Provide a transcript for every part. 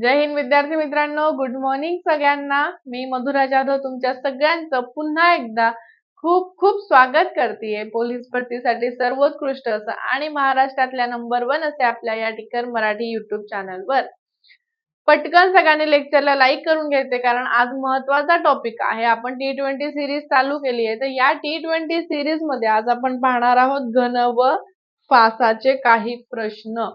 जय हिंद विद्यार्थी मित्रांनो good morning सगळ्यांना. मी मधुरा जाधव तुमच्या सगळ्यांचं पुन्हा एकदा खूप खूप स्वागत करते पोलीस भरतीसाठी सर्वोत्कृष्ट असं आणि महाराष्ट्रातल्या नंबर वन असे आपल्या या टिकर मराठी युट्यूब चॅनलवर पटकन सगळ्यांनी लेक्चरला लाईक करून घ्यायचे कारण आज महत्त्वाचा टॉपिक आहे. आपण टी ट्वेंटी सिरीज चालू केली आहे. तर या टी ट्वेंटी सिरीजमध्ये आज आपण पाहणार आहोत घन व फासाचे काही प्रश्न.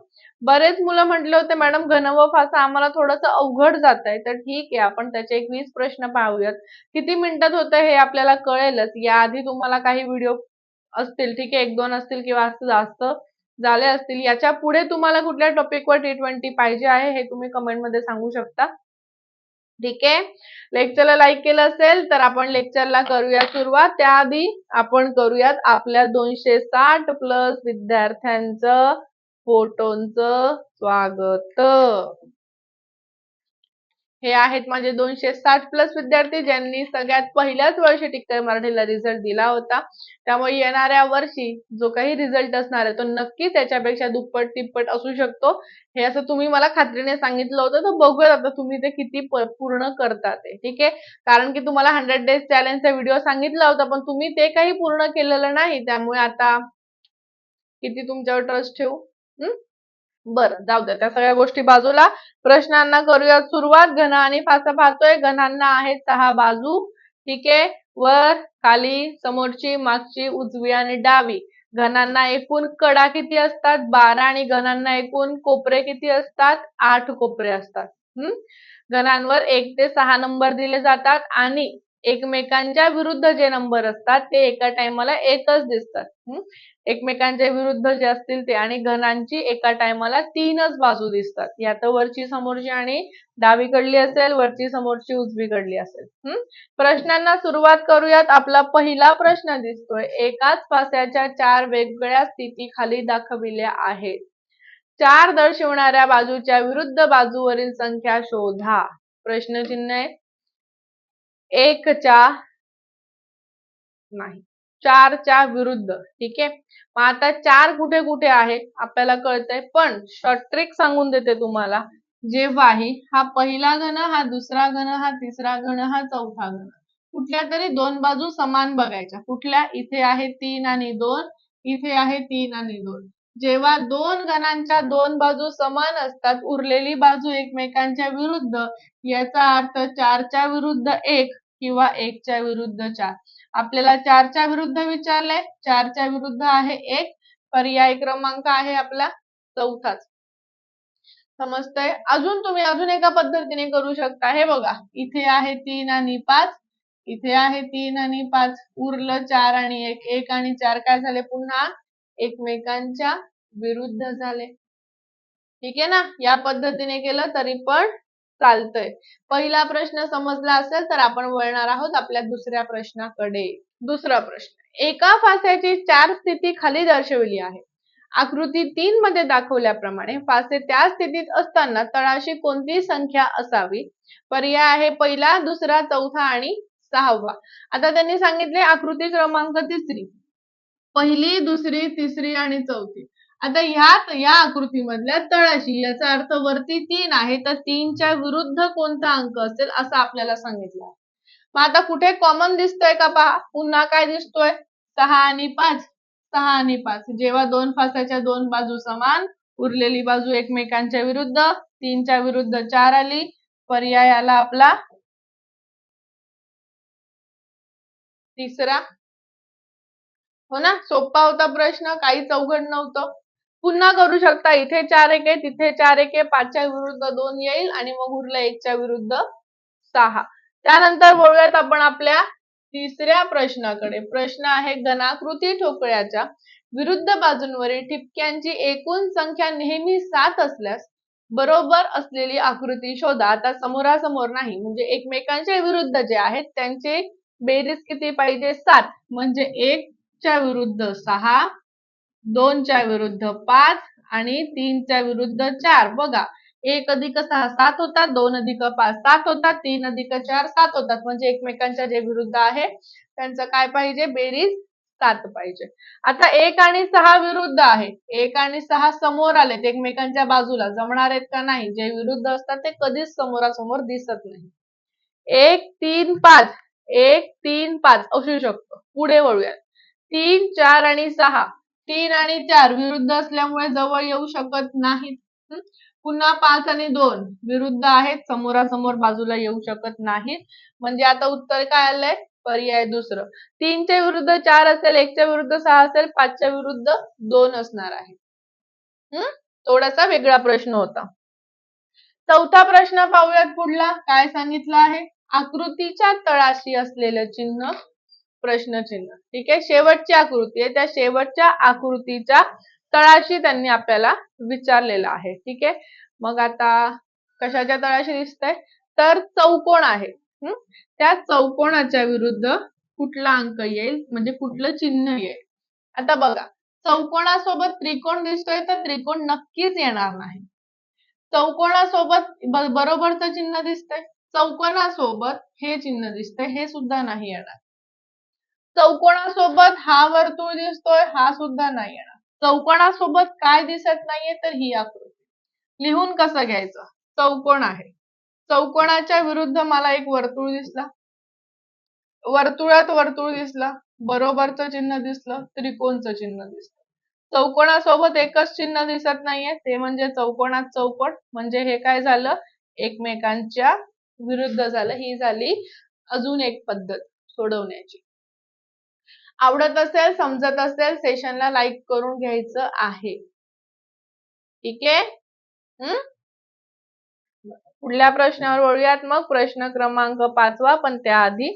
बरेच मुलं म्हटले होते मॅडम घन व फासा आम्हाला थोडंसं अवघड जात आहे तर ठीक आहे आपण त्याचे एक वीस प्रश्न पाहूयात. किती मिनिटात होतं हे आपल्याला कळेलच. याआधी तुम्हाला काही व्हिडिओ असतील ठीक आहे एक दोन असतील किंवा जास्त झाले असतील याच्यापुढे तुम्हाला कुठल्या टॉपिकवर टी ट्वेंटी पाहिजे आहे हे तुम्ही कमेंटमध्ये सांगू शकता. ठीक आहे? लेक्चरला लाईक केलं असेल तर आपण लेक्चरला करूया सुरुवात. त्याआधी आपण करूयात आपल्या दोनशे साठ प्लस विद्यार्थ्यांचं फोटोंचं स्वागत. हे आहेत माझे दोनशे साठ प्लस विद्यार्थी ज्यांनी सगळ्यात पहिल्याच वर्षी टिक्कर मराठीला रिझल्ट दिला होता. त्यामुळे येणाऱ्या वर्षी जो काही रिझल्ट असणार आहे तो नक्की त्याच्यापेक्षा दुप्पट तिप्पट असू शकतो. हे असं तुम्ही मला खात्रीने सांगितलं होतं तर बघूयात आता तुम्ही ते किती पूर्ण करतात ते. ठीक आहे? कारण की तुम्हाला हंड्रेड डेज चॅलेंजचा व्हिडिओ सांगितला होता पण तुम्ही ते काही पूर्ण केलेलं नाही. त्यामुळे आता किती तुमच्यावर ट्रस्ट ठेवू? बरं जाऊ द्या. त्या सगळ्या गोष्टी बाजूला. प्रश्नांना करूया सुरुवात. घन आणि फासा पाहतोय घनांना आहेत सहा बाजू. ठीक आहे. वर खाली समोरची मागची उजवी आणि डावी. घनांना एकूण कडा किती असतात? बारा आणि घनांना एकूण कोपरे किती असतात? आठ कोपरे असतात. हम्म घनांवर एक ते सहा नंबर दिले जातात. आणि एकमेकांच्या विरुद्ध जे नंबर असतात ते एका टायमाला एकच दिसतात. एकमेकांच्या विरुद्ध जे असतील ते आणि घनांची एका टायमाला तीनच बाजू दिसतात. यात वरची समोरची आणि डावीकडली असेल वरची समोरची उजवीकडली असेल. प्रश्नांना सुरुवात करूयात. आपला पहिला प्रश्न दिसतोय. एकाच पास्याच्या चार वेगवेगळ्या स्थिती खाली दाखविल्या आहेत. चार दर्शवणाऱ्या बाजूच्या विरुद्ध बाजूवरील संख्या शोधा. प्रश्नचिन्ह आहे. एकच्या नाही चारच्या विरुद्ध ठीक आहे? मग आता चार कुठे कुठे आहे आपल्याला कळतंय. पण शॉर्ट ट्रिक सांगून देते तुम्हाला जेव्हाही हा पहिला घन हा दुसरा घन हा तिसरा घन हा चौथा घन. कुठल्या तरी दोन बाजू समान बघायच्या. कुठल्या? इथे आहे तीन आणि दोन इथे आहे तीन आणि दोन. जेव्हा दोन गणांच्या दोन बाजू समान असतात उरलेली बाजू एकमेकांच्या विरुद्ध याचा अर्थ चारच्या विरुद्ध एक किंवा एकच्या विरुद्ध चार. आपल्याला चारच्या विरुद्ध विचारलंय चारच्या विरुद्ध आहे एक पर्याय क्रमांक आहे आपला चौथाच. समजतंय? अजून तुम्ही अजून एका पद्धतीने करू शकता. हे बघा इथे आहे तीन आणि पाच इथे आहे तीन आणि पाच. उरलं चार आणि एक. एक आणि चार काय झाले? पुन्हा एकमेकांच्या विरुद्ध झाले. ठीक आहे ना? या पद्धतीने केलं तरी पण चालतंय. पहिला प्रश्न समजला असेल तर आपण वळणार आहोत आपल्या दुसऱ्या प्रश्नाकडे. दुसरा प्रश्न. एका फास्याची चार स्थिती खाली दर्शवली आहे. आकृती तीन मध्ये दाखवल्याप्रमाणे फासे त्या स्थितीत असताना तळाशी कोणती संख्या असावी? पर्याय आहे पहिला दुसरा चौथा आणि सहावा. आता त्यांनी सांगितले आकृती क्रमांक तिसरी. पहिली दुसरी तिसरी आणि चौथी. आता ह्यात या आकृतीमधल्या तळाशी याचा अर्थ वरती तीन आहे तर तीनच्या विरुद्ध कोणता अंक असेल असं आपल्याला सांगितलं मग आता कुठे कॉमन दिसतोय का पहा? पुन्हा काय दिसतोय? सहा आणि पाच. सहा आणि पाच. जेव्हा दोन फासाच्या दोन बाजू समान उरलेली बाजू एकमेकांच्या विरुद्ध तीनच्या विरुद्ध चार आली पर्याय आला आपला तिसरा हो ना? सोपा होता प्रश्न काहीच अवघड नव्हतं. पुन्हा करू शकता इथे चार एक आहे तिथे चार एक आहे पाचच्या विरुद्ध दोन येईल आणि मग उरलं एकच्या विरुद्ध सहा. त्यानंतर बोलूयात आपण आपल्या तिसऱ्या प्रश्नाकडे. प्रश्न आहे घनाकृती ठोकळ्याच्या विरुद्ध बाजूंवरील ठिपक्यांची एकूण संख्या नेहमी सात असल्यास बरोबर असलेली आकृती शोधा. आता समोरासमोर नाही म्हणजे एकमेकांच्या विरुद्ध जे आहेत त्यांचे बेरीज किती पाहिजे? सात. म्हणजे एक च्या विरुद्ध सहा दोनच्या विरुद्ध पाच आणि तीनच्या विरुद्ध चार. बघा एक अधिक सहा सात होतात दोन अधिक पाच सात होतात तीन अधिक चार सात होतात. म्हणजे एकमेकांच्या जे विरुद्ध आहे त्यांचं काय पाहिजे? बेरीज सात पाहिजे. आता एक आणि सहा विरुद्ध आहे. एक आणि सहा समोर आलेत एकमेकांच्या बाजूला. जमणार आहेत का नाही? जे विरुद्ध असतात ते कधीच समोरासमोर दिसत नाही. एक तीन पाच. एक तीन पाच. असू शकतो. पुढे वळूयात. तीन चार आणि सहा. तीन आणि चार विरुद्ध असल्यामुळे जवळ येऊ शकत नाहीत. पुन्हा पाच आणि दोन विरुद्ध आहेत. समोरासमोर बाजूला येऊ शकत नाहीत. म्हणजे आता उत्तर काय आलंय? पर्याय दुसरं. तीनच्या विरुद्ध चार असेल एकच्या विरुद्ध सहा असेल पाचच्या विरुद्ध दोन असणार आहे. हम्म थोडासा वेगळा प्रश्न होता. चौथा प्रश्न पाहूयात पुढला. काय सांगितलं आहे? आकृतीच्या तळाशी असलेलं चिन्ह प्रश्नचिन्ह. ठीक आहे? शेवटची आकृती आहे. त्या शेवटच्या आकृतीच्या तळाशी त्यांनी आपल्याला विचारलेलं आहे. ठीक आहे? मग आता कशाच्या तळाशी दिसतंय? तर चौकोन आहे. हम्म त्या चौकोनाच्या विरुद्ध कुठला अंक येईल? म्हणजे कुठलं चिन्ह येईल? आता बघा. चौकोनासोबत त्रिकोण दिसतोय तर त्रिकोण नक्कीच येणार नाही. चौकोनासोबत बरोबरचं चिन्ह दिसतंय. चौकोनासोबत हे चिन्ह दिसतंय. हे सुद्धा नाही येणार. चौकोनासोबत हा वर्तुळ दिसतोय हा सुद्धा नाही येणार. चौकोनासोबत काय दिसत नाहीये तर ही आकृती. लिहून कसं घ्यायचं? चौकोन आहे. चौकोनाच्या विरुद्ध मला एक वर्तुळ दिसला. वर्तुळात वर्तुळ दिसला. बरोबरचं चिन्ह दिसलं. त्रिकोणचं चिन्ह दिसलं. चौकोनासोबत एकच चिन्ह दिसत नाहीये. ते म्हणजे चौकोनात चौकोन म्हणजे हे काय झालं? एकमेकांच्या विरुद्ध झालं. ही झाली अजून एक पद्धत सोडवण्याची. आवडत असेल समजत असेल सेशनला लाईक करून घ्यायचं आहे. ठीक आहे? हम्म पुढल्या प्रश्नावर वळूयात मग. प्रश्न क्रमांक पाचवा पण त्याआधी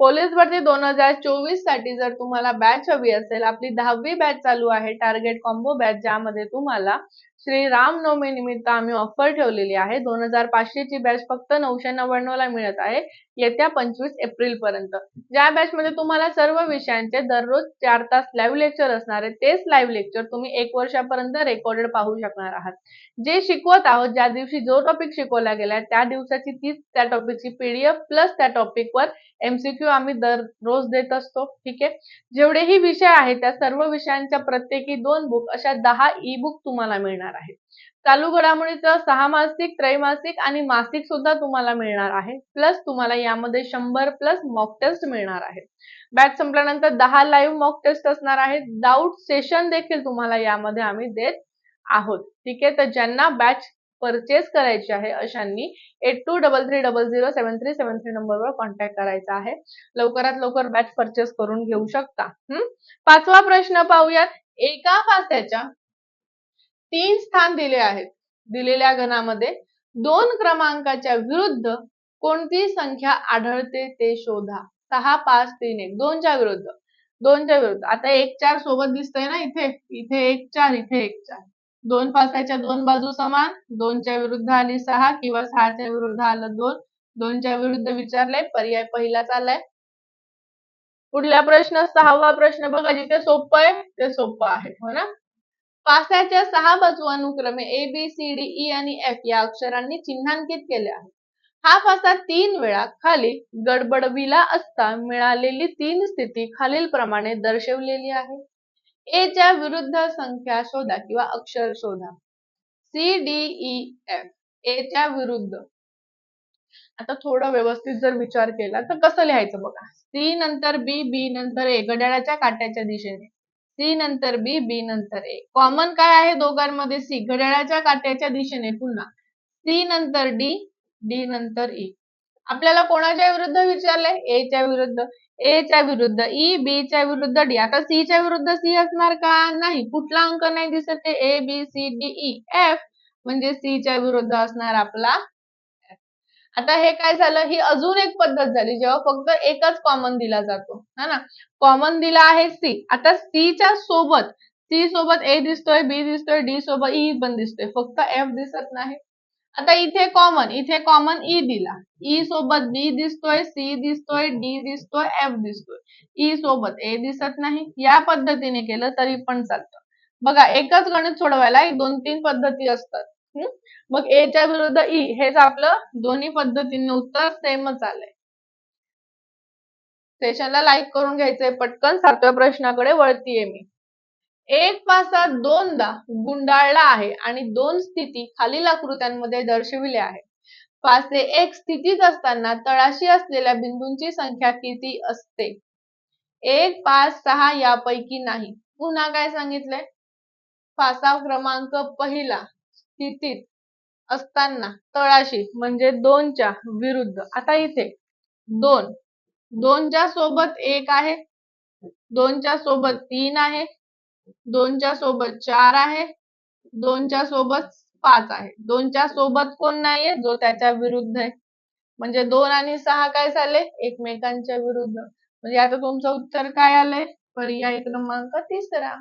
पोलीस भरती दोन हजार चोवीससाठी जर तुम्हाला बॅच हवी असेल आपली दहावी बॅच चालू आहे टार्गेट कॉम्बो बॅच ज्यामध्ये तुम्हाला श्री रामनवमी निमित्त आम्ही ऑफर ठेवलेली आहे. दोन हजार पाचशेची बॅच फक्त नऊशे नव्याण्णवला मिळत आहे. येत्या पंचवीस एप्रिल पर्यंत. ज्या बॅच मध्ये तुम्हाला सर्व विषयांचे दररोज चार तास लाईव्ह लेक्चर असणार आहे तेच लाईव्ह लेक्चर तुम्ही एक वर्षापर्यंत रेकॉर्डेड पाहू शकणार आहात. जे शिकवत आहोत ज्या दिवशी जो टॉपिक शिकवला गेलाय त्या दिवसाची तीच त्या टॉपिकची पीडीएफ प्लस त्या टॉपिकवर एमसीक्यू आम्ही दररोज देत असतो. ठीक आहे? जेवढेही विषय आहेत त्या सर्व विषयांच्या प्रत्येकी दोन बुक अशा दहा ई बुक तुम्हाला मिळणार. आहेत चालू घडामोडीचं सहा मासिक त्रैमासिक आणि मासिक सुद्धा तुम्हाला मिळणार आहे. प्लस तुम्हाला यामध्ये शंभर प्लस मॉक टेस्ट मिळणार आहे. बॅच संपल्यानंतर दहा लाईव्ह मॉक टेस्ट असणार आहेत. डाऊट सेशन देखील तुम्हाला यामध्ये आम्ही देत आहोत. ठीक आहे? तर ज्यांना बॅच परचेस करायची आहे अशांनी eight two double three double zero seven three seven three नंबरवर कॉन्टॅक्ट करायचा आहे. लवकरात लवकर बॅच परचेस करून घेऊ शकता. हम्म पाचवा प्रश्न पाहूयात. एका फास्याच्या तीन स्थान दिले आहेत. दिलेल्या गणामध्ये दोन क्रमांकाच्या विरुद्ध कोणती संख्या आढळते ते शोधा. सहा पाच तीन एक. दोनच्या विरुद्ध. दोनच्या विरुद्ध. आता एक चार सोबत दिसतंय ना इथे? इथे एक चार इथे एक चार. दोन पासाच्या दोन बाजू समान. दोनच्या विरुद्ध आली सहा किंवा सहाच्या विरुद्ध आलं दोन. दोनच्या विरुद्ध विचारलंय. पर्याय पहिलाच आलाय पुढला प्रश्न सहावा प्रश्न बघा जिथे सोपं आहे ते सोपं आहे. हो ना? पासाच्या सहा बाजू अनुक्रमे A B C D E e आणि एफ या अक्षरांनी चिन्हांकित केले आहे हा फासा तीन वेळा खाली गडबडविला असता मिळालेली तीन स्थिती खालील प्रमाणे दर्शवलेली आहे. ए च्या विरुद्ध संख्या शोधा किंवा अक्षर शोधा. C D E F A च्या विरुद्ध. आता थोडं व्यवस्थित जर विचार केला तर कसं लिहायचं बघा? सी नंतर बी बी नंतर ए घड्याळाच्या काट्याच्या दिशेने. सी नंतर बी बी नंतर ए. कॉमन काय आहे दोघांमध्ये? सी. घड्याळाच्या काट्याच्या दिशेने पुन्हा. सी नंतर डी डी नंतर ई. आपल्याला कोणाच्या विरुद्ध विचारलंय? ए च्या विरुद्ध. ए च्या विरुद्ध ई बी च्या विरुद्ध डी. आता सी च्या विरुद्ध सी असणार का? नाही. कुठला अंक नाही दिसत A B C D E F म्हणजे सी च्या विरुद्ध असणार आपला आता हे काय झालं? ही अजून एक पद्धत झाली जेव्हा फक्त एकच कॉमन दिला जातो. है ना? कॉमन दिला आहे सी आता सी च्या सोबत सी सोबत ए दिसतोय बी दिसतोय डी सोबत ई पण दिसतोय. फक्त एफ दिसत नाही. आता इथे कॉमन इथे कॉमन ई e दिला. ई सोबत बी दिसतोय सी दिसतोय डी दिसतोय एफ दिसतोय. ई सोबत ए दिसत नाही. या पद्धतीने केलं तरी पण चालतं. बघा एकच गणित सोडवायला दोन तीन पद्धती असतात. मग ए च्या विरुद्ध ई हेच आपलं दोन्ही पद्धतीने उत्तर सेमच आलंय. सेशनला लाईक करून घ्यायचंय पटकन सातव्या प्रश्नाकडे वळतीये मी. एक पासात दोनदा गुंडाळला आहे आणि दोन स्थिती खालील आकृत्यांमध्ये दर्शविल्या आहेत. पासे एक स्थितीत असताना तळाशी असलेल्या बिंदूंची संख्या किती असते? एक पाच सहा यापैकी नाही. पुन्हा काय सांगितलंय? पासा क्रमांक पहिला. स्थितीत असताना तळाशी म्हणजे दोनच्या विरुद्ध. आता इथे दोन. दोनच्या सोबत एक आहे. दोनच्या सोबत तीन आहे. दोनच्या सोबत चार आहे. दोनच्या सोबत पाच आहे. दोनच्या सोबत कोण नाहीये? जो त्याच्या विरुद्ध आहे. म्हणजे दोन आणि सहा काय झाले? एकमेकांच्या विरुद्ध. म्हणजे आता तुमचं उत्तर काय आलंय? पर्याय क्रमांक तिसरा.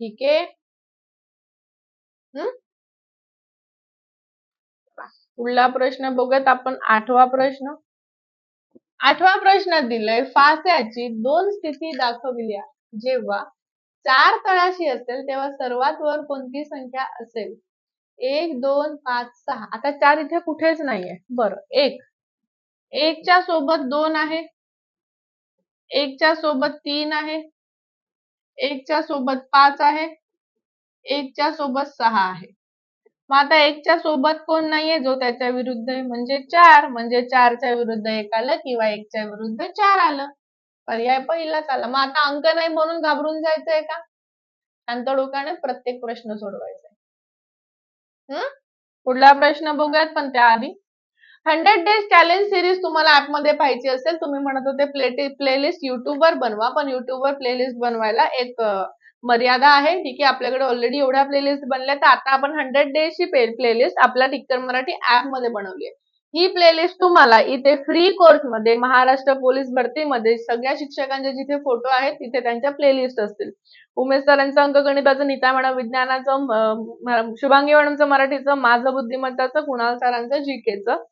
ठीक आहे. पुढला प्रश्न बघत आपण आठवा प्रश्न. आठवा प्रश्न दिलाय फास्याची दोन स्थिती दाखवली जेव्हा चार तळाशी असेल तेव्हा सर्वात वर कोणती संख्या असेल? एक दोन पाच सहा. आता चार इथे कुठेच नाहीये. बरं एक. एकच्या सोबत दोन आहे. एकच्या सोबत तीन आहे. एकच्या सोबत पाच आहे एकच्या सोबत सहा आहे. मग आता एकच्या सोबत कोण नाहीये जो त्याच्या विरुद्ध आहे म्हणजे चार म्हणजे चारच्या विरुद्ध एक आलं किंवा एकच्या विरुद्ध चार आलं. पर्याय पहिलाच आला. मग आता अंक नाही म्हणून घाबरून जायचंय का? शांत डोक्याने प्रत्येक प्रश्न सोडवायचा हम्म पुढला प्रश्न बघूयात पण त्याआधी हंड्रेड डेज चॅलेंज सिरीज तुम्हाला ऍपमध्ये पाहिजे असेल तुम्ही म्हणत होते प्ले प्लेलिस्ट युट्यूबवर बनवा पण युट्यूबवर प्लेलिस्ट बनवायला एक मर्यादा आहे. ठीक आहे आपल्याकडे ऑलरेडी एवढ्या प्लेलिस्ट बनल्या तर आता आपण हंड्रेड डेजची प्लेलिस्ट आपल्या टिक्कर मराठी ऍपमध्ये बनवली आहे. ही प्लेलिस्ट तुम्हाला इथे फ्री कोर्समध्ये महाराष्ट्र पोलीस भरतीमध्ये सगळ्या शिक्षकांचे जिथे फोटो आहेत तिथे त्यांच्या प्लेलिस्ट असतील. उमेश सरांचं अंकगणिताचं नीता मॅडम विज्ञानाचं शुभांगी मॅडमचं मराठीचं माझं बुद्धिमत्ताचं कुणाल सरांचं जीकेचं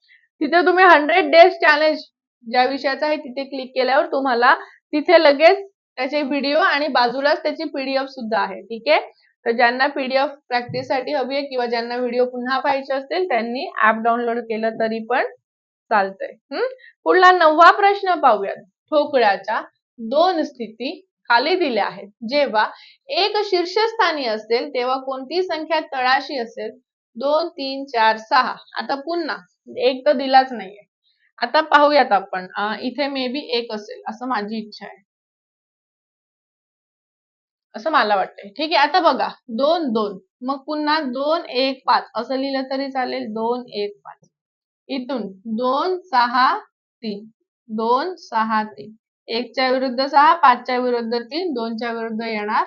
तिथे तुम्ही हंड्रेड डेज चॅलेंज ज्या विषयाचं आहे तिथे क्लिक केल्यावर तुम्हाला तिथे लगेच त्याचे व्हिडिओ आणि बाजूलाच त्याची पीडीएफ सुद्धा आहे. ठीक आहे? तर ज्यांना पीडीएफ प्रॅक्टिससाठी हवी आहे किंवा ज्यांना व्हिडिओ पुन्हा पाहिजे असतील त्यांनी ऍप डाउनलोड केलं तरी पण चालतंय. हम्म पुढला नववा प्रश्न पाहूयात. ठोकळ्याच्या दोन स्थिती खाली दिल्या आहेत. जेव्हा एक शीर्षस्थानी असेल तेव्हा कोणती संख्या तळाशी असेल? दोन तीन चार सहा. आता पुन्हा एक तर दिलाच नाहीये. आता पाहूयात आपण. इथे मे बी एक असेल असं माझी इच्छा आहे. असं मला वाटतंय. ठीक आहे आता बघा. दोन दोन. मग पुन्हा दोन एक पाच. असं लिहिलं तरी चालेल. दोन एक पाच. इथून दोन सहा तीन. दोन सहा तीन. एकच्या विरुद्ध सहा पाचच्या विरुद्ध तीन. दोनच्या विरुद्ध येणार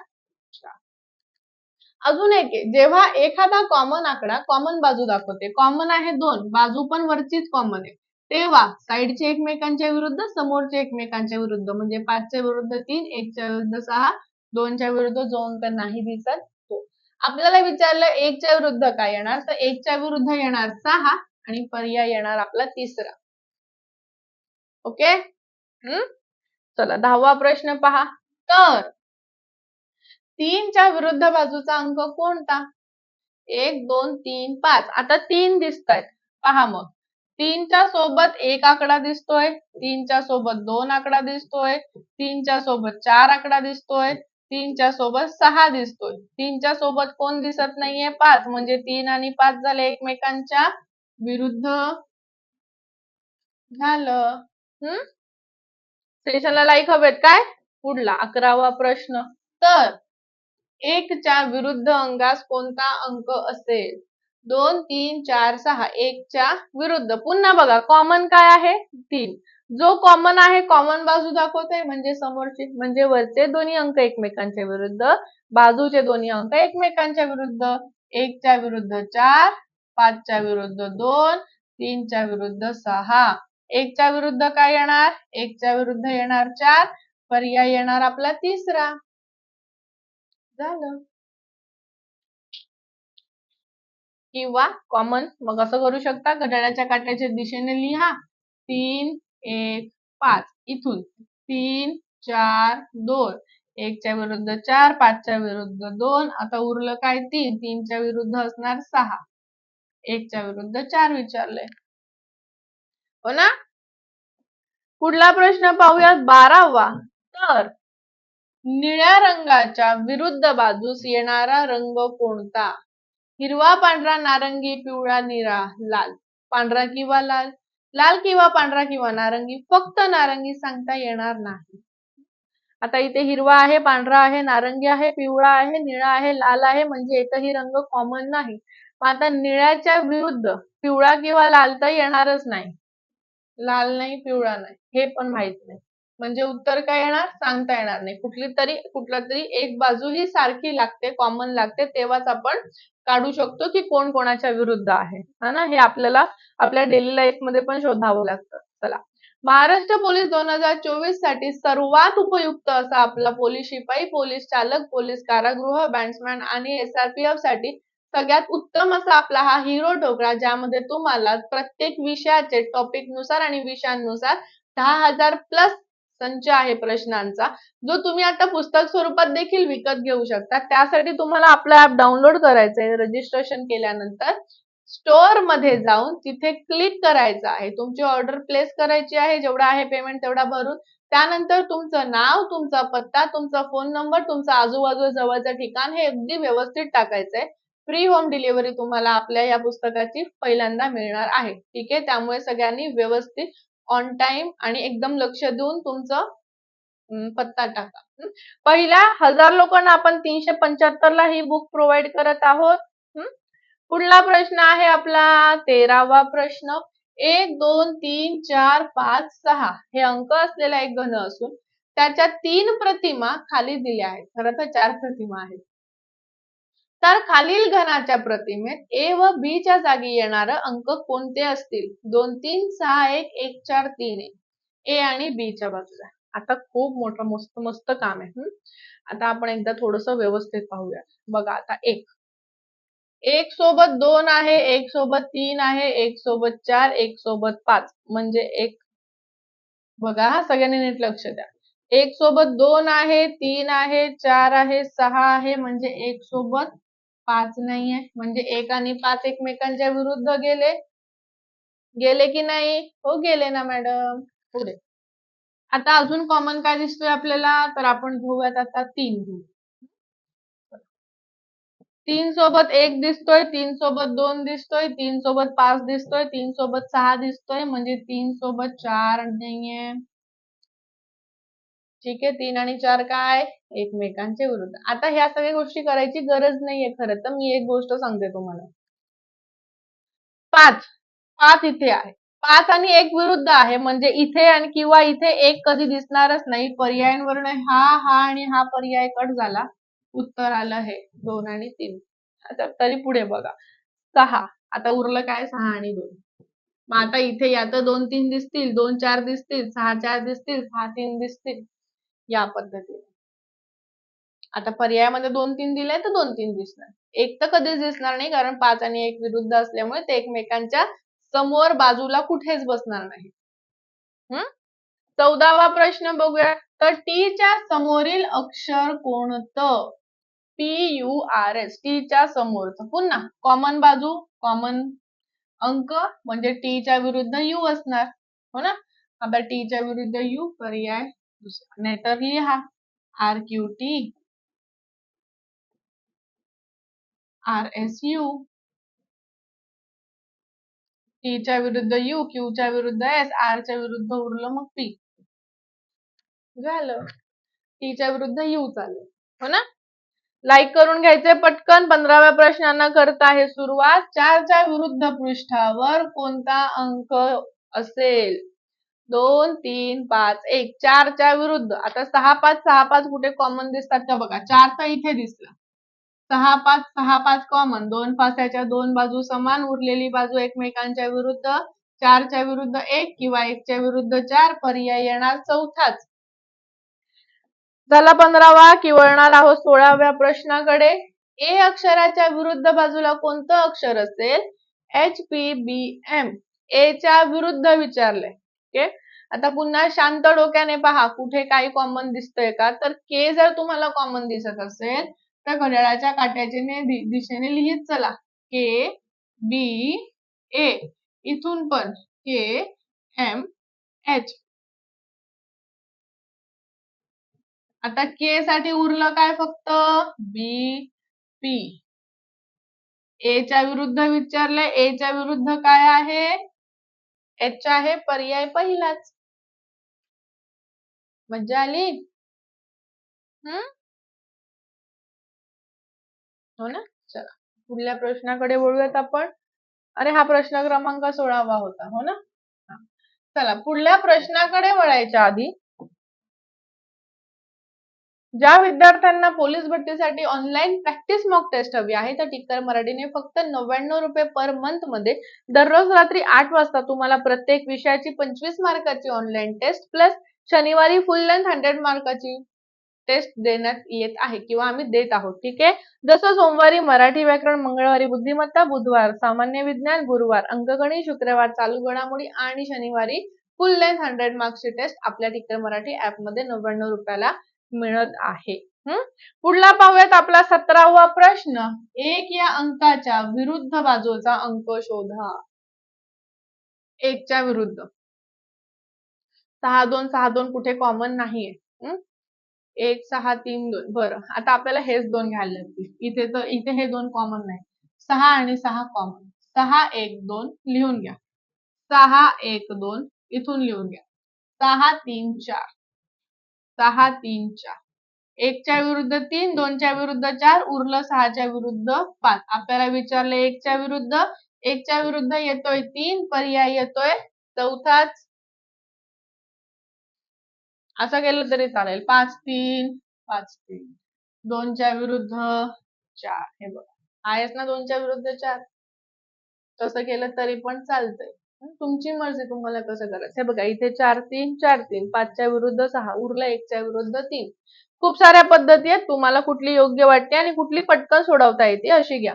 अजून एक आहे जेव्हा एखादा कॉमन आकडा कॉमन बाजू दाखवते कॉमन आहे दोन बाजू पण वरचीच कॉमन आहे तेव्हा साईडचे एकमेकांच्या विरुद्ध समोरचे एकमेकांच्या विरुद्ध म्हणजे पाचच्या विरुद्ध तीन एकच्या विरुद्ध सहा दोनच्या विरुद्ध जो अंक नाही दिसत तो. आपल्याला विचारलं एकच्या विरुद्ध काय येणार तर एकच्या विरुद्ध येणार सहा आणि पर्याय येणार आपला तिसरा. ओके हम्म? चला दहावा प्रश्न पहा. तर तीनच्या विरुद्ध बाजूचा अंक कोणता? एक दोन तीन पाच. आता तीन दिसत आहेत पहा मग. तीनच्या सोबत एक आकडा दिसतोय. तीनच्या सोबत दोन आकडा दिसतोय. तीनच्या सोबत चार आकडा दिसतोय. तीनच्या सोबत सहा दिसतोय. तीनच्या सोबत कोण दिसत नाहीये? पाच. म्हणजे तीन आणि पाच झाले एकमेकांच्या विरुद्ध. झालं. हम्म सेशनला लाईक हवेत काय? पुढला अकरावा प्रश्न. तर एकच्या विरुद्ध अंगास कोणता अंक असेल? दोन तीन चार सहा एकच्या विरुद्ध. पुन्हा बघा कॉमन काय आहे? तीन. जो कॉमन आहे कॉमन बाजू दाखवते म्हणजे समोरचे म्हणजे वरचे दोन्ही अंक एकमेकांच्या विरुद्ध बाजूचे दोन्ही अंक एकमेकांच्या विरुद्ध. एकच्या विरुद्ध चार पाचच्या विरुद्ध दोन तीनच्या विरुद्ध सहा. एकच्या विरुद्ध काय येणार? एकच्या विरुद्ध येणार चार. पर्याय येणार आपला तिसरा. झालं. किंवा कॉमन मग असं करू शकता. घड्याळाच्या काट्याच्या दिशेने लिहा. तीन एक पाच. इथून. तीन चार दोन. एकच्या विरुद्ध चार पाचच्या विरुद्ध दोन. आता उरलं काय? तीन. तीनच्या विरुद्ध असणार सहा. एकच्या विरुद्ध चार विचारले हो ना? पुढला प्रश्न पाहूयात. बारावा. तर निळ्या रंगाच्या विरुद्ध बाजूस येणारा रंग कोणता? हिरवा पांढरा नारंगी पिवळा निळा लाल. पांढरा किंवा लाल? लाल किंवा पांढरा किंवा नारंगी? फक्त नारंगी सांगता येणार नाही. आता इथे हिरवा आहे पांढरा आहे नारंगी आहे पिवळा आहे निळा आहे लाल आहे म्हणजे एकही रंग कॉमन नाही. मग आता निळ्याच्या विरुद्ध पिवळा किंवा लाल तर येणारच नाही. लाल नाही पिवळा नाही. हे पण माहीत नाही. म्हणजे उत्तर काय येणार? सांगता येणार नाही. कुठली तरी कुठला तरी एक बाजू ही सारखी लागते कॉमन लागते तेव्हाच आपण काढू शकतो की कोण कोणाच्या विरुद्ध आहे. ना? हे आपल्याला आपल्या डेली लाईफमध्ये पण शोधावं लागतं. चला. महाराष्ट्र पोलीस दोन हजार चोवीससाठी सर्वात उपयुक्त असा आपला पोलीस शिपाई पोलीस चालक पोलीस कारागृह बॅट्समॅन आणि एसआरपीएफसाठी सगळ्यात उत्तम असा आपला हा हिरो ठोकळा ज्यामध्ये तुम्हाला प्रत्येक विषयाचे टॉपिकनुसार आणि विषयांनुसार दहा हजार प्लस संच आहे प्रश्नांचा जो तुम्ही आता पुस्तक स्वरूपात देखील विकत घेऊ शकता. त्यासाठी तुम्हाला आपला ऍप डाउनलोड करायचं आहे रजिस्ट्रेशन केल्यानंतर स्टोअरमध्ये जाऊन तिथे क्लिक करायचं आहे. तुमची ऑर्डर प्लेस करायची आहे. जेवढा आहे पेमेंट तेवढा भरून. त्यानंतर तुमचं नाव तुमचा पत्ता तुमचा फोन नंबर तुमचा आजूबाजू जवळचं ठिकाण हे अगदी व्यवस्थित टाकायचं आहे फ्री होम डिलिव्हरी तुम्हाला आपल्या या पुस्तकाची पहिल्यांदा मिळणार आहे. ठीक आहे? त्यामुळे सगळ्यांनी व्यवस्थित ऑन टाइम आणि एकदम लक्ष देऊन तुमचं पत्ता टाका. पहिल्या हजार लोकांना आपण तीनशे पंच्याहत्तर ला ही बुक प्रोव्हाइड करत आहोत. पुढला प्रश्न आहे आपला तेरावा प्रश्न. एक दोन तीन चार पाच सहा हे अंक असलेला एक घन असून त्याच्या तीन प्रतिमा खाली दिल्या आहेत. खरं तर चार प्रतिमा आहेत. तर खालील घनाच्या प्रतिमेत ए व बी च्या जागी येणार अंक कोणते असतील? दोन तीन सहा एक एक चार तीन ए आणि बी च्या बाजूला. आता खूप मोठं मस्त मस्त काम आहे आता आपण एकदा थोडस व्यवस्थित पाहूया. बघा आता एक. एक सोबत दोन आहे एक सोबत तीन आहे एक सोबत चार एक सोबत पाच. म्हणजे एक. बघा हा सगळ्यांनी नीट लक्ष द्या. एक सोबत दोन आहे तीन आहे चार आहे सहा आहे म्हणजे एक सोबत पाच नाहीये. म्हणजे एक आणि पाच एकमेकांच्या विरुद्ध गेले. गेले की नाही? हो गेले ना मॅडम. पुढे. आता अजून कॉमन काय दिसतोय आपल्याला? तर आपण घेऊयात आता तीन घेऊ तीन सोबत एक दिसतोय तीन सोबत दोन दिसतोय तीन सोबत पाच दिसतोय तीन सोबत सहा दिसतोय. म्हणजे तीन सोबत चार नाहीये. ठीक आहे? तीन आणि चार काय? एकमेकांचे विरुद्ध. आता ह्या सगळ्या गोष्टी करायची गरज नाहीये खरं तर. मी एक गोष्ट सांगते तुम्हाला. पाच. पाच इथे आहे. पाच आणि एक विरुद्ध आहे. म्हणजे इथे आणि किंवा इथे एक कधी दिसणारच नाही. पर्यायांवरून हा हा आणि हा पर्याय कट झाला. उत्तर आलं हे. दोन आणि तीन. आता तरी पुढे बघा. सहा. आता उरलं काय? सहा आणि दोन. मग आता इथे या तर दोन तीन दिसतील. दोन चार दिसतील. सहा चार दिसतील. सहा तीन दिसतील. या पद्धतीने. आता पर्यायामध्ये दोन तीन दिले तर दोन तीन दिसणार. एक तर कधीच दिसणार नाही कारण पाच आणि एक विरुद्ध असल्यामुळे ते एकमेकांच्या समोर बाजूला कुठेच बसणार नाही. हम्म चौदावा प्रश्न बघूया. तर टीच्या समोरील अक्षर कोणतं? पी यू आर एस टीच्या समोरचं. पुन्हा कॉमन बाजू कॉमन अंक म्हणजे टीच्या विरुद्ध यू असणार. हो ना? आता टीच्या विरुद्ध यू पर्याय नाहीतर लिहा. R Q T R S U टीच्या विरुद्ध यू क्यूच्या विरुद्ध एस आरच्या विरुद्ध उरलं मग पी झालं. टीच्या विरुद्ध यू चालू हो ना? लाईक करून घ्यायचे पटकन. पंधराव्या प्रश्नांना करत आहे सुरुवात. चारच्या विरुद्ध पृष्ठावर कोणता अंक असेल? दोन तीन पाच एक चारच्या विरुद्ध. आता सहा पाच सहा पाच कुठे कॉमन दिसतात का बघा? चार तर इथे दिसला. सहा पाच सहा पाच कॉमन दोन फासाच्या दोन बाजू समान उरलेली बाजू एकमेकांच्या विरुद्ध. चारच्या विरुद्ध एक किंवा एकच्या विरुद्ध चार पर्याय येणार चौथाच. झाला पंधरावा की वळणार आहोत सोळाव्या प्रश्नाकडे. ए अक्षराच्या विरुद्ध बाजूला कोणतं अक्षर असेल? H P B M A च्या विरुद्ध विचारले ओके आता पुन्हा शांत डोक्याने पहा कुठे काही कॉमन दिसतंय का? तर के जर तुम्हाला कॉमन दिसत असेल तर घड्याळाच्या काट्याचे दिशेने लिहित चला. के बी ए इथून पण के एम एच आता के साठी उरलं काय फक्त? बी पी ए च्या विरुद्ध विचारलंय. ए च्या विरुद्ध काय आहे? एच आहे पर्याय पहिलाच. मजा आली? हम्म हो ना? चला. पुढल्या प्रश्नाकडे वळूयात आपण. अरे हा प्रश्न क्रमांक सोळावा होता. हो ना? चला. पुढल्या प्रश्नाकडे वळायच्या आधी ज्या विद्यार्थ्यांना पोलीस भरतीसाठी ऑनलाईन प्रॅक्टिस मॉक टेस्ट हवी आहे तर टिक्कर मराठीने फक्त नव्याण्णव रुपये पर मंथमध्ये दररोज रात्री आठ वाजता तुम्हाला प्रत्येक विषयाची पंचवीस मार्काची ऑनलाईन टेस्ट प्लस शनिवारी फुल लेंथ हंड्रेड मार्काची टेस्ट देण्यात येत आहे किंवा आम्ही देत आहोत. ठीक आहे? जसं सोमवारी मराठी व्याकरण मंगळवारी बुद्धिमत्ता बुधवार सामान्य विज्ञान गुरुवार अंकगणित शुक्रवार चालू घडामोडी आणि शनिवारी फुल लेंथ हंड्रेड मार्क्सची टेस्ट आपल्या टिक्कर मराठी ऍपमध्ये नव्याण्णव रुपयाला मिळत आहे. पुढला पाहूयात आपला सतरावा प्रश्न. एक या अंकाच्या विरुद्ध बाजूचा अंक शोधा. एकच्या विरुद्ध. सहा दोन सहा दोन कुठे कॉमन नाहीये. एक सहा तीन दोन. बरं. आता आपल्याला हेच दोन घ्यायला लागतील. इथे तर इथे हे दोन कॉमन नाही. सहा आणि सहा कॉमन सहा एक दोन लिहून घ्या. सहा एक दोन इथून लिहून घ्या. सहा तीन चार. सहा तीन चार. एकच्या विरुद्ध तीन दोनच्या विरुद्ध चार उरलं सहाच्या विरुद्ध पाच. आपल्याला विचारलं एकच्या विरुद्ध एकच्या विरुद्ध येतोय तीन पर्याय येतोय चौथाच. असं केलं तरी चालेल. पाच तीन पाच तीन. दोनच्या विरुद्ध चार. हे बघा. आहेच ना दोनच्या विरुद्ध चार? तसं केलं तरी पण चालतंय. तुमची मर्जी तुम्हाला कसं करायचं? हे बघा इथे चार तीन चार तीन पाचच्या विरुद्ध सहा उरला एकच्या विरुद्ध तीन. खूप साऱ्या पद्धती आहेत तुम्हाला कुठली योग्य वाटते आणि कुठली पटकन सोडवता येते अशी घ्या.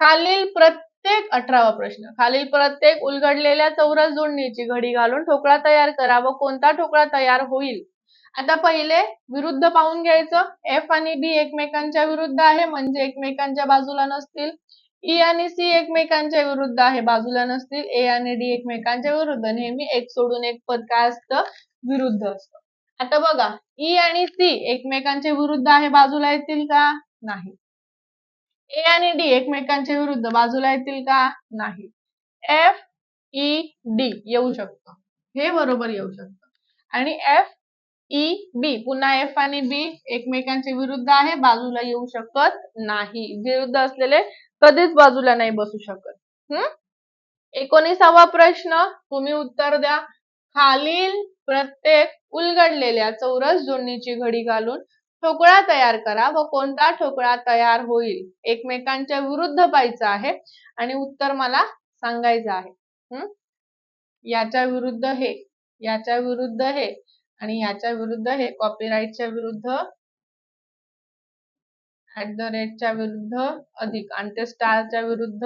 खालील प्रत्येक अठरावा प्रश्न खालील प्रत्येक उलगडलेल्या चौरस जोडणीची घडी घालून ठोकळा तयार करा व कोणता ठोकळा तयार होईल? आता पहिले विरुद्ध पाहून घ्यायचं. एफ आणि बी एकमेकांच्या विरुद्ध आहे म्हणजे एकमेकांच्या बाजूला नसतील. ई आणि सी एकमेकांच्या विरुद्ध आहे. बाजूला नसतील. ए आणि डी एकमेकांच्या विरुद्ध. नेहमी एक सोडून एक पद काय असतं? विरुद्ध असतं. आता बघा. ई आणि सी एकमेकांच्या विरुद्ध आहे. बाजूला येतील का? नाही. ए आणि डी एकमेकांच्या विरुद्ध. बाजूला येतील का? नाही. एफ ई डी येऊ शकतं. हे बरोबर येऊ शकतं. आणि एफ ई बी पुन्हा एफ आणि बी एकमेकांच्या विरुद्ध आहे. बाजूला येऊ शकत नाही. विरुद्ध असलेले कधीच बाजूला नाही बसू शकत. हम्म एकोणीसावा प्रश्न तुम्ही उत्तर द्या. खालील प्रत्येक उलगडलेल्या चौरस जोडणीची घडी घालून ठोकळा तयार करा व कोणता ठोकळा तयार होईल? एकमेकांच्या विरुद्ध पाहायचं आहे आणि उत्तर मला सांगायचं आहे. हम्म याच्या विरुद्ध हे याच्या विरुद्ध हे आणि याच्या विरुद्ध हे कॉपीराईटच्या विरुद्ध ऍट द रेटच्या विरुद्ध अधिक आणि ते स्टारच्या विरुद्ध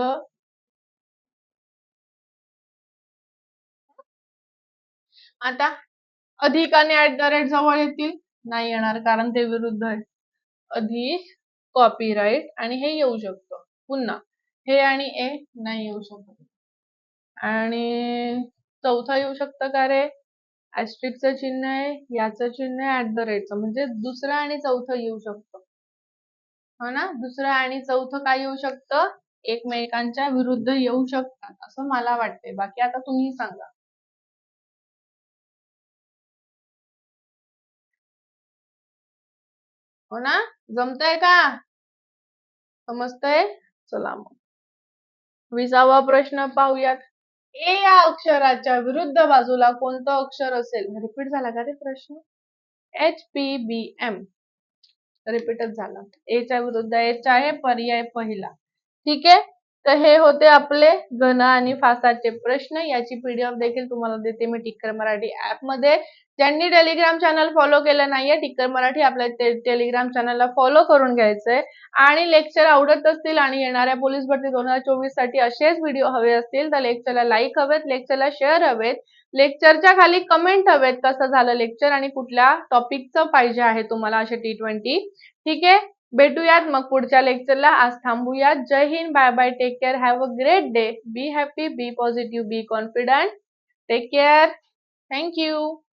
आता अधिक आणि ऍट द रेट जवळ येतील नाही येणार कारण ते विरुद्ध आहे अधिक कॉपीराईट आणि हे येऊ शकतं. पुन्हा हे आणि ए नाही येऊ शकत. आणि चौथा येऊ शकतं का रे? ऍस्ट्रिकचं चिन्ह आहे याचं चिन्ह आहे ऍट द रेटचं म्हणजे दुसरं आणि चौथं येऊ शकतं. हो ना? दुसरं आणि चौथं काय येऊ शकतं? एकमेकांच्या विरुद्ध येऊ शकतात असं मला वाटते बाकी आता तुम्ही सांगा. हो ना? जमतंय का? समजतंय? चला मग. विसावा प्रश्न पाहूयात. ए या अक्षराच्या विरुद्ध बाजूला कोणतं अक्षर असेल? रिपीट झाला का ते प्रश्न? एच पी बी एम रिपीटच झाला. एच्या विरुद्ध एच आहे पर्याय पहिला. ठीक आहे? तर हे होते आपले घन आणि फासाचे प्रश्न. याची पीडीएफ देखील तुम्हाला देते मी टिक्कर मराठी ऍपमध्ये. ज्यांनी टेलिग्राम चॅनल फॉलो केलं नाहीये टिक्कर मराठी आपल्या टेलिग्राम चॅनलला फॉलो करून घ्यायचंय. आणि लेक्चर आवडत असतील आणि येणाऱ्या पोलीस भरती दोन हजार चोवीससाठी असेच व्हिडिओ हवे असतील तर लेक्चरला लाईक हवेत लेक्चरला शेअर हवेत. लेक्चरच्या खाली कमेंट हवेत कसं झालं लेक्चर आणि कुठल्या टॉपिकचं पाहिजे आहे तुम्हाला असे टी ट्वेंटी ठीक आहे? भेटूयात मग पुढच्या लेक्चरला आज थांबूयात. जय Hind. Bye bye take care have a great day be happy be positive be confident take care thank you